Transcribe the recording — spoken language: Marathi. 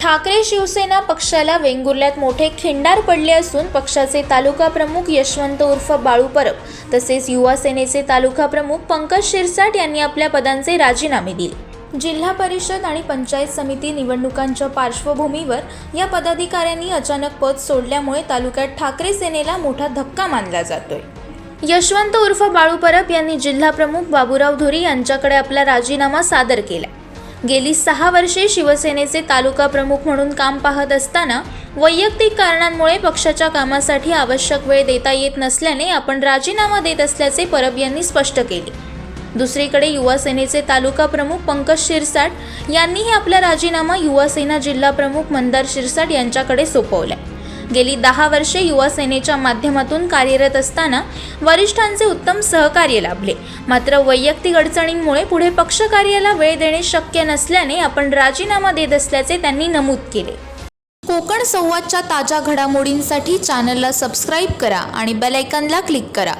ठाकरे शिवसेना पक्षाला वेंगुर्ल्यात मोठे खिंडार पडले असून पक्षाचे तालुका प्रमुख यशवंत उर्फ बाळू परब तसेच युवा सेनेचे तालुका प्रमुख पंकज शिरसाट यांनी आपल्या पदांचे राजीनामे दिले. जिल्हा परिषद आणि पंचायत समिती निवडणुकांच्या पार्श्वभूमीवर या पदाधिकाऱ्यांनी अचानक पद सोडल्यामुळे तालुक्यात ठाकरे सेनेला मोठा धक्का मानला जातोय. यशवंत उर्फ बाळू परब यांनी जिल्हाप्रमुख बाबूराव धुरी यांच्याकडे आपला राजीनामा सादर केला गेली सहा वर्षे शिवसेनेचे तालुका प्रमुख म्हणून काम पाहत असताना वैयक्तिक कारणांमुळे पक्षाच्या कामासाठी आवश्यक वेळ देता येत नसल्याने आपण राजीनामा देत असल्याचे परब यांनी स्पष्ट केले. दुसरीकडे युवासेनेचे तालुका प्रमुख पंकज शिरसाट यांनीही आपला राजीनामा युवासेना जिल्हा प्रमुख मंदार शिरसाट यांच्याकडे सोपवलाय. गेली दहा वर्षे युवा सेनेच्या माध्यमातून कार्यरत असताना वरिष्ठांचे उत्तम सहकार्य लाभले. मात्र वैयक्तिक अडचणींमुळे पुढे पक्षकार्याला वेळ देणे शक्य नसल्याने आपण राजीनामा देत असल्याचे त्यांनी नमूद केले. कोकण संवादच्या ताज्या घडामोडींसाठी चॅनलला सबस्क्राईब करा आणि बेलायकनला क्लिक करा.